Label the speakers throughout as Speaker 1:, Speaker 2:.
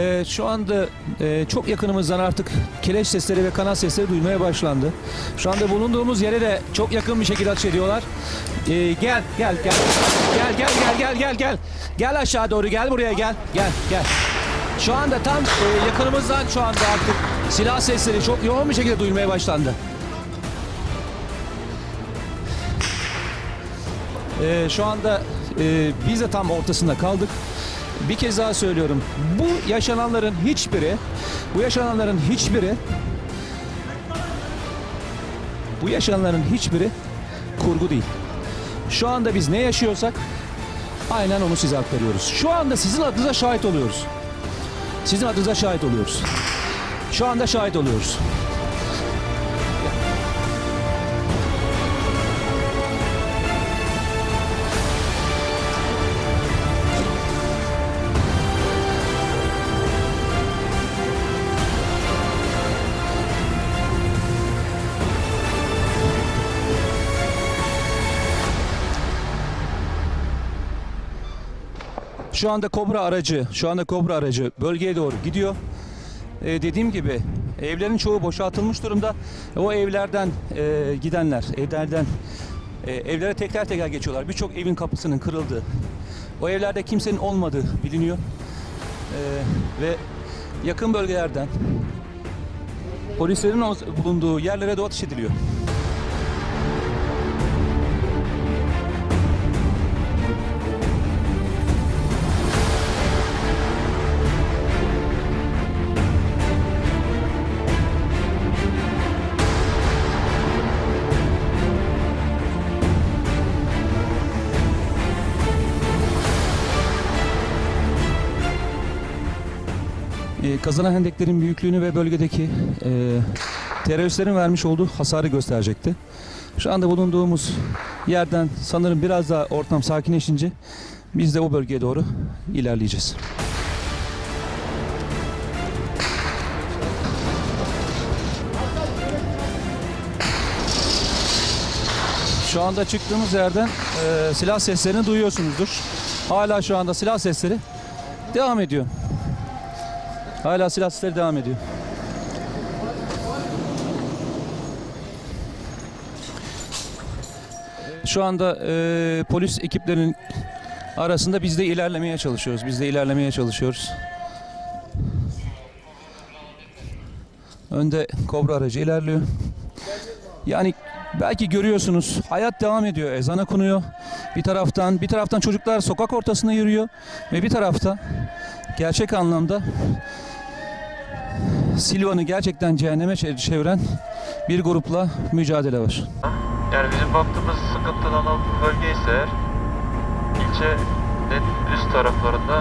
Speaker 1: Ee, şu anda e, çok yakınımızdan artık keleş sesleri ve kanat sesleri duymaya başlandı. Şu anda bulunduğumuz yere de çok yakın bir şekilde ateş ediyorlar. Ee, gel, gel, gel. Gel, gel, gel, gel, gel, gel. Gel aşağı doğru, gel buraya, gel. Gel, gel. Şu anda tam e, yakınımızdan şu anda artık silah sesleri çok yoğun bir şekilde duyulmaya başlandı. Ee, şu anda e, biz de tam ortasında kaldık. Bir kez daha söylüyorum. Bu yaşananların hiçbiri, bu yaşananların hiçbiri, bu yaşananların hiçbiri kurgu değil. Şu anda biz ne yaşıyorsak aynen onu size aktarıyoruz. Şu anda sizin adınıza şahit oluyoruz. Sizin adınıza şahit oluyoruz. Şu anda şahit oluyoruz. Şu anda Kobra aracı, şu anda Kobra aracı bölgeye doğru gidiyor. Ee, dediğim gibi evlerin çoğu boşaltılmış durumda. O evlerden e, gidenler, evlerden e, evlere teker teker geçiyorlar. Birçok evin kapısının kırıldığı, o evlerde kimsenin olmadığı biliniyor. Ee, ve yakın bölgelerden polislerin bulunduğu yerlere doğru ateş ediliyor. Kazanan hendeklerin büyüklüğünü ve bölgedeki e, teröristlerin vermiş olduğu hasarı gösterecekti. Şu anda bulunduğumuz yerden sanırım biraz daha ortam sakinleşince biz de o bölgeye doğru ilerleyeceğiz. Şu anda çıktığımız yerden e, silah seslerini duyuyorsunuzdur. Hala şu anda silah sesleri devam ediyor. Hala silah sesleri devam ediyor. Şu anda e, polis ekiplerinin arasında biz de ilerlemeye çalışıyoruz. Biz de ilerlemeye çalışıyoruz. Önde kobra aracı ilerliyor. Yani belki görüyorsunuz hayat devam ediyor. Ezan okunuyor. Bir taraftan bir taraftan çocuklar sokak ortasında yürüyor ve bir tarafta gerçek anlamda Silvan'ı gerçekten cehenneme çe- çeviren bir grupla mücadele var.
Speaker 2: Yani bizim baktığımız sıkıntılı olan bölge ise eğer ilçenin üst taraflarında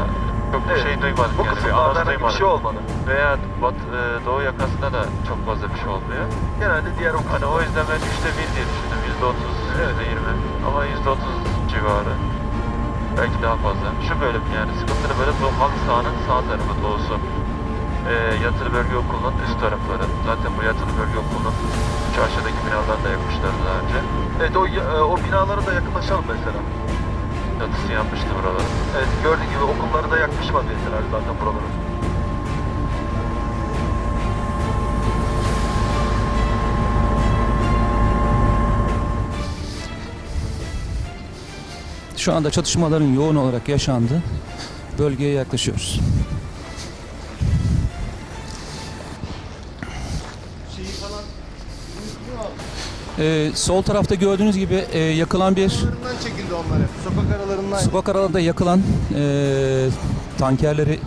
Speaker 2: çok bir
Speaker 3: Evet,
Speaker 2: şey duymadık.
Speaker 3: Bu
Speaker 2: yani bir
Speaker 3: kısımlarda bir şey olmadı.
Speaker 2: Veya bat, e, doğu yakasında da çok fazla bir şey olmuyor.
Speaker 3: Genelde diğer o
Speaker 2: Hani o yüzden ben üçte bir diye düşündüm. Yüzde otuz, yüzde yirmi. Ama yüzde otuz civarı. Belki daha fazla. Şu bölüm yani sıkıntılı bu halı sahanın sağ tarafı doğusu. E, yatılı bölge okulunun üst tarafları. Zaten bu yatılı bölge okulunun çarşıdaki binalarını da yapmışlardı daha önce.
Speaker 3: Evet o, e, o binalara da yakınlaşalım mesela.
Speaker 2: Çatısı yanmıştı buraların.
Speaker 3: Evet gördüğün gibi okulları da yakmış vaziyetteler zaten buraları.
Speaker 1: Şu anda çatışmaların yoğun olarak yaşandığı bölgeye yaklaşıyoruz. Ee, sol tarafta gördüğünüz gibi e, yakılan bir
Speaker 4: Aralarından çekildi onlar hep. Sokak aralarından.
Speaker 1: sokak aralarında yakılan e, tankerleri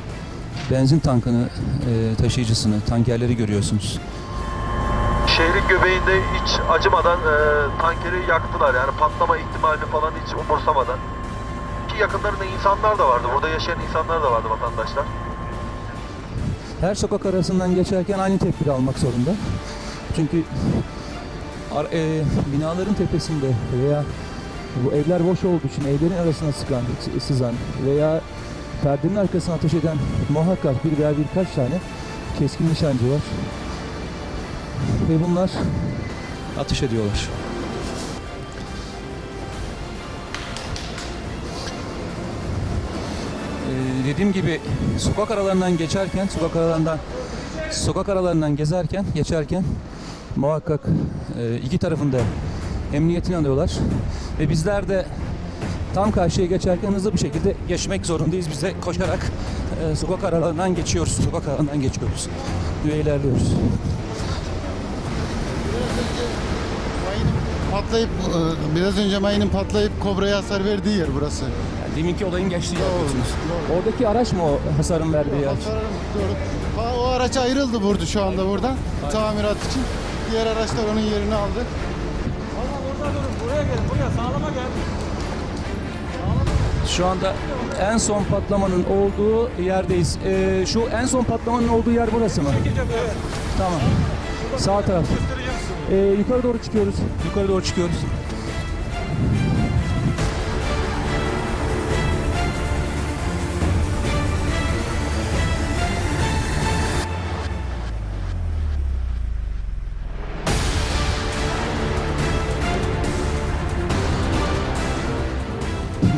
Speaker 1: benzin tankını e, taşıyıcısını tankerleri görüyorsunuz.
Speaker 3: Şehrin göbeğinde hiç acımadan e, tankeri yaktılar yani patlama ihtimalini falan hiç umursamadan. Ki yakınlarında insanlar da vardı. Burada yaşayan insanlar da vardı vatandaşlar.
Speaker 1: Her sokak arasından geçerken aynı tedbiri almak zorunda. Çünkü ar- e, binaların tepesinde veya bu evler boş olduğu için evlerin arasına sıkan, sızan veya perdenin arkasına ateş eden muhakkak bir veya birkaç tane keskin nişancı var. Ve bunlar ateş ediyorlar. Ee, dediğim gibi sokak aralarından geçerken, sokak aralarından sokak aralarından gezerken, geçerken muhakkak e, iki tarafında emniyetini alıyorlar ve bizler de tam karşıya geçerken hızlı bir şekilde geçmek zorundayız. Biz de koşarak e, sokak aralarından geçiyoruz, sokak aralarından geçiyoruz ve ilerliyoruz.
Speaker 4: Patlayıp, e, biraz önce mayının patlayıp kobraya hasar verdiği yer burası.
Speaker 1: Yani deminki olayın geçtiği yer diyorsunuz. Oradaki araç mı o hasarın verdiği yer?
Speaker 4: Hasar doğru. Ha, o araç ayrıldı burada şu anda buradan tamirat için. Diğer araçlar onun yerini aldı.
Speaker 1: Şu anda en son patlamanın olduğu yerdeyiz. Ee, şu en son patlamanın olduğu yer burası mı? Evet. Tamam. Sağ taraf. Ee, yukarı doğru çıkıyoruz. Yukarı doğru çıkıyoruz.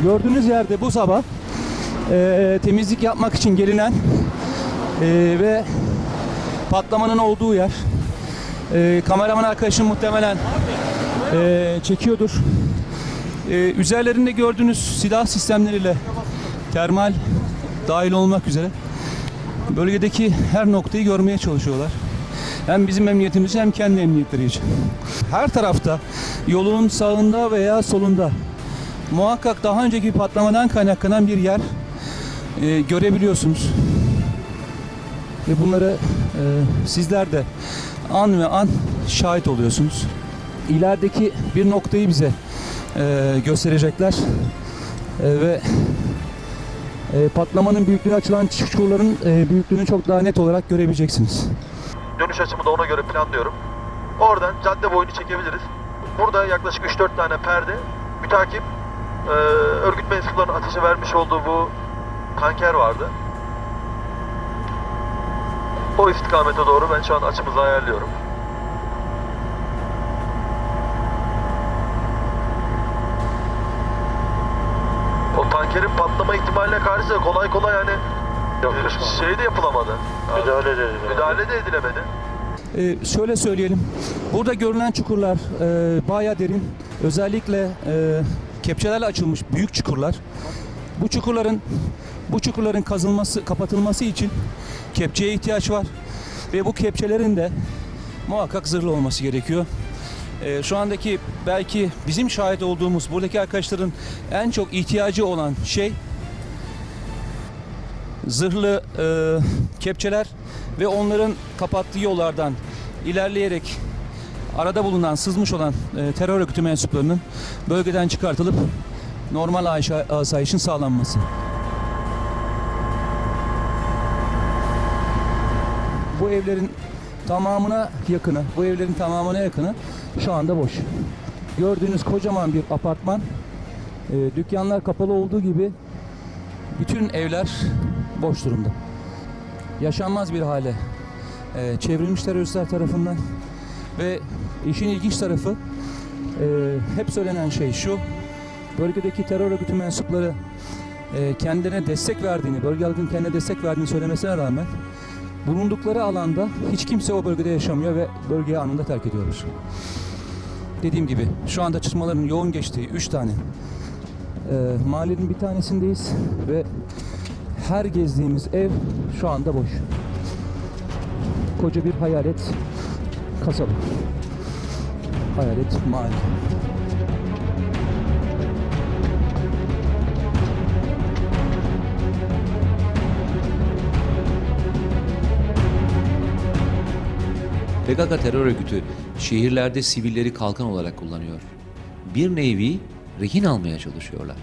Speaker 1: Gördüğünüz yerde bu sabah e, temizlik yapmak için gelinen e, ve patlamanın olduğu yer. E, kameraman arkadaşım muhtemelen e, çekiyordur. E, üzerlerinde gördüğünüz silah sistemleriyle termal dahil olmak üzere bölgedeki her noktayı görmeye çalışıyorlar. Hem bizim emniyetimiz hem kendi emniyetleri için. Her tarafta yolun sağında veya solunda muhakkak daha önceki patlamadan kaynaklanan bir yer e, görebiliyorsunuz. Ve bunları e, sizler de an ve an şahit oluyorsunuz. İlerideki bir noktayı bize e, gösterecekler E, ve e, patlamanın büyüklüğüne açılan çukurların e, büyüklüğünü çok daha net olarak görebileceksiniz.
Speaker 3: Dönüş açımı da ona göre planlıyorum. Oradan cadde boyunu çekebiliriz. Burada yaklaşık 3-4 tane perde mütakip e, örgüt mensuplarının ateşe vermiş olduğu bu tanker vardı. O istikamete doğru ben şu an açımızı ayarlıyorum. O tankerin patlama ihtimaline karşı da kolay kolay hani e, şey de yapılamadı. Müdahale de edilemedi. Müdahale de edilemedi.
Speaker 1: Ee, şöyle söyleyelim. Burada görülen çukurlar e, bayağı derin. Özellikle e, kepçelerle açılmış büyük çukurlar. Bu çukurların bu çukurların kazılması, kapatılması için kepçeye ihtiyaç var. Ve bu kepçelerin de muhakkak zırhlı olması gerekiyor. Ee, şu andaki belki bizim şahit olduğumuz buradaki arkadaşların en çok ihtiyacı olan şey zırhlı e, kepçeler ve onların kapattığı yollardan ilerleyerek arada bulunan, sızmış olan e, terör örgütü mensuplarının bölgeden çıkartılıp normal asayişin sağlanması. Bu evlerin tamamına yakını, bu evlerin tamamına yakını şu anda boş. Gördüğünüz kocaman bir apartman, e, dükkanlar kapalı olduğu gibi bütün evler boş durumda. Yaşanmaz bir hale e, çevrilmiş teröristler tarafından ve işin ilginç tarafı e, hep söylenen şey şu bölgedeki terör örgütü mensupları e, kendilerine destek verdiğini, bölge halkının kendine destek verdiğini söylemesine rağmen bulundukları alanda hiç kimse o bölgede yaşamıyor ve bölgeyi anında terk ediyorlar. Dediğim gibi şu anda çatışmaların yoğun geçtiği 3 tane e, mahallenin bir tanesindeyiz ve her gezdiğimiz ev şu anda boş. Koca bir hayalet kasaba. Hayalet mahalle.
Speaker 5: PKK terör örgütü şehirlerde sivilleri kalkan olarak kullanıyor. Bir nevi rehin almaya çalışıyorlar.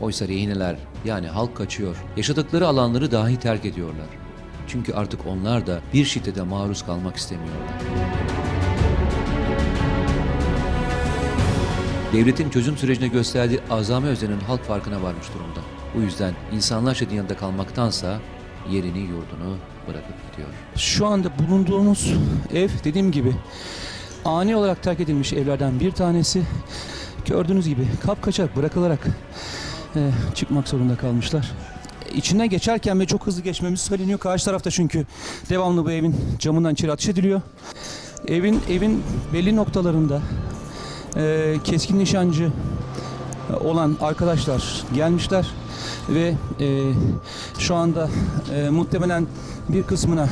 Speaker 5: Oysa rehineler yani halk kaçıyor. Yaşadıkları alanları dahi terk ediyorlar. Çünkü artık onlar da bir şiddete maruz kalmak istemiyorlar. Devletin çözüm sürecine gösterdiği azami özenin halk farkına varmış durumda. Bu yüzden insanlar şiddetin yanında kalmaktansa yerini yurdunu bırakıp gidiyor.
Speaker 1: Şu anda bulunduğumuz ev dediğim gibi ani olarak terk edilmiş evlerden bir tanesi. Gördüğünüz gibi kapkaçak bırakılarak e, çıkmak zorunda kalmışlar. içinden geçerken ve çok hızlı geçmemiz söyleniyor. Karşı tarafta çünkü devamlı bu evin camından içeri atış ediliyor. Evin evin belli noktalarında e, keskin nişancı olan arkadaşlar gelmişler ve e, şu anda e, muhtemelen bir kısmına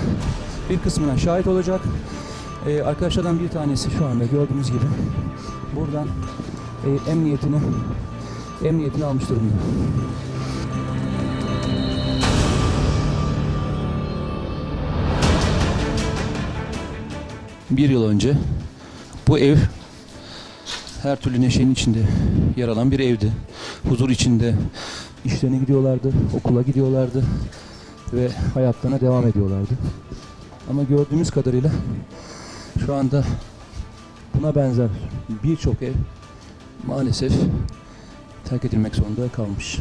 Speaker 1: bir kısmına şahit olacak. E, arkadaşlardan bir tanesi şu anda gördüğünüz gibi buradan e, emniyetini emniyetini almış durumda. Bir yıl önce bu ev her türlü neşenin içinde yer alan bir evdi. Huzur içinde işlerine gidiyorlardı, okula gidiyorlardı ve hayatlarına devam ediyorlardı. Ama gördüğümüz kadarıyla şu anda buna benzer birçok ev maalesef terk edilmek zorunda kalmış.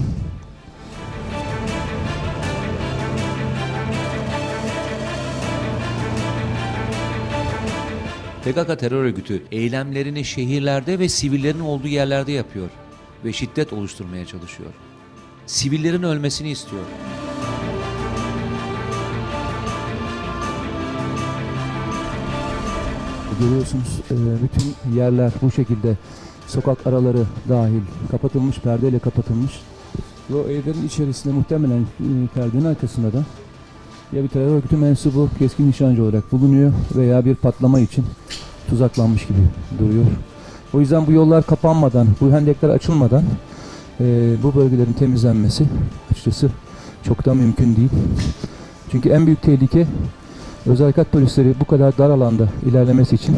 Speaker 5: PKK terör örgütü eylemlerini şehirlerde ve sivillerin olduğu yerlerde yapıyor ve şiddet oluşturmaya çalışıyor. Sivillerin ölmesini istiyor.
Speaker 1: Görüyorsunuz e, bütün yerler bu şekilde sokak araları dahil kapatılmış, perdeyle kapatılmış. Ve o evlerin içerisinde muhtemelen e, perdenin arkasında da ya bir terör örgütü mensubu keskin nişancı olarak bulunuyor veya bir patlama için tuzaklanmış gibi duruyor. O yüzden bu yollar kapanmadan, bu hendekler açılmadan e, bu bölgelerin temizlenmesi açıkçası çok da mümkün değil. Çünkü en büyük tehlike özel harekat polisleri bu kadar dar alanda ilerlemesi için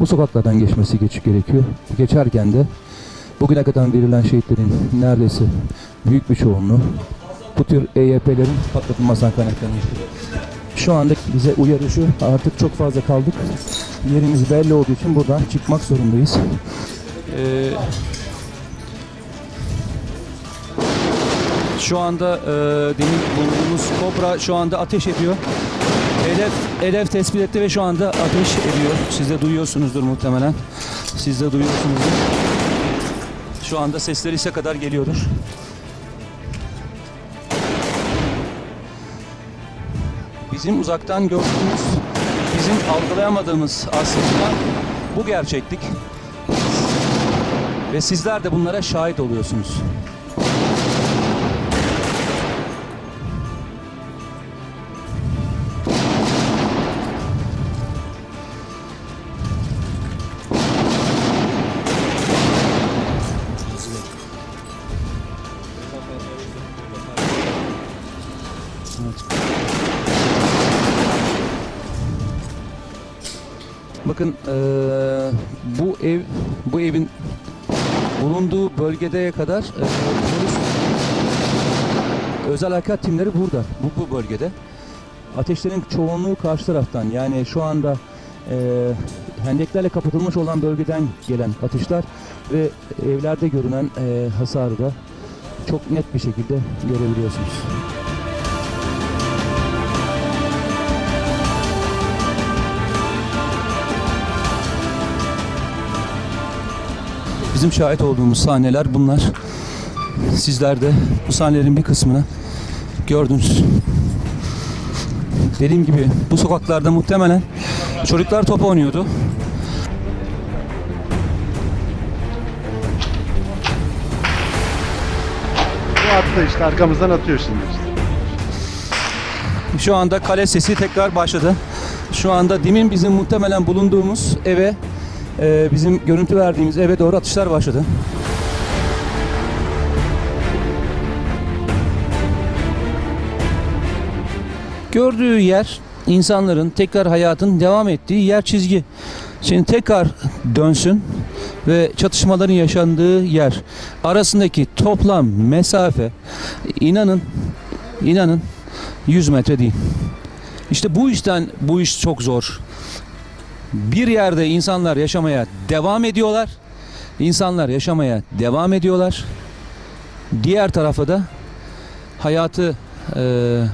Speaker 1: bu sokaklardan geçmesi geç gerekiyor. Geçerken de bugüne kadar verilen şehitlerin neredeyse büyük bir çoğunluğu bu tür EYP'lerin patlatılmasından kaynaklanıyor. Şu anda bize uyarı şu, artık çok fazla kaldık. Yerimiz belli olduğu için buradan çıkmak zorundayız. Ee, şu anda e, demin bulunduğumuz Kobra şu anda ateş ediyor. Hedef, hedef tespit etti ve şu anda ateş ediyor. Siz de duyuyorsunuzdur muhtemelen. Siz de duyuyorsunuzdur. Şu anda sesleri ise kadar geliyordur. Bizim uzaktan gördüğümüz, bizim algılayamadığımız aslında bu gerçeklik. Ve sizler de bunlara şahit oluyorsunuz. Bakın eee, bu ev bu evin bulunduğu bölgeye kadar polis özel harekat timleri burada. Bu, bu bölgede. Ateşlerin çoğunluğu karşı taraftan. Yani şu anda eee hendeklerle kapatılmış olan bölgeden gelen atışlar ve evlerde görünen eee hasarı da çok net bir şekilde görebiliyorsunuz. Bizim şahit olduğumuz sahneler bunlar. Sizler de bu sahnelerin bir kısmını gördünüz. Dediğim gibi bu sokaklarda muhtemelen çocuklar top oynuyordu.
Speaker 6: Bu attı işte arkamızdan atıyor şimdi işte.
Speaker 1: Şu anda kale sesi tekrar başladı. Şu anda demin bizim muhtemelen bulunduğumuz eve, e, bizim görüntü verdiğimiz eve doğru atışlar başladı. Gördüğü yer insanların tekrar hayatın devam ettiği yer çizgi. Şimdi tekrar dönsün ve çatışmaların yaşandığı yer arasındaki toplam mesafe inanın inanın 100 metre değil. İşte bu yüzden bu iş çok zor. Bir yerde insanlar yaşamaya devam ediyorlar. İnsanlar yaşamaya devam ediyorlar. Diğer tarafa da hayatı e,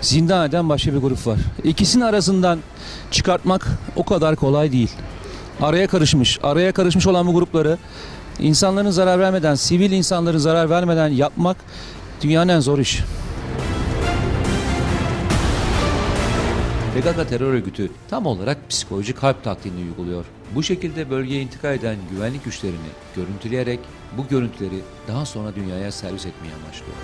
Speaker 1: zindan eden başka bir grup var. İkisinin arasından çıkartmak o kadar kolay değil. Araya karışmış, araya karışmış olan bu grupları insanların zarar vermeden, sivil insanların zarar vermeden yapmak dünyanın en zor işi.
Speaker 5: PKK terör örgütü tam olarak psikolojik harp taktiğini uyguluyor. Bu şekilde bölgeye intikal eden güvenlik güçlerini görüntüleyerek bu görüntüleri daha sonra dünyaya servis etmeyi amaçlıyor.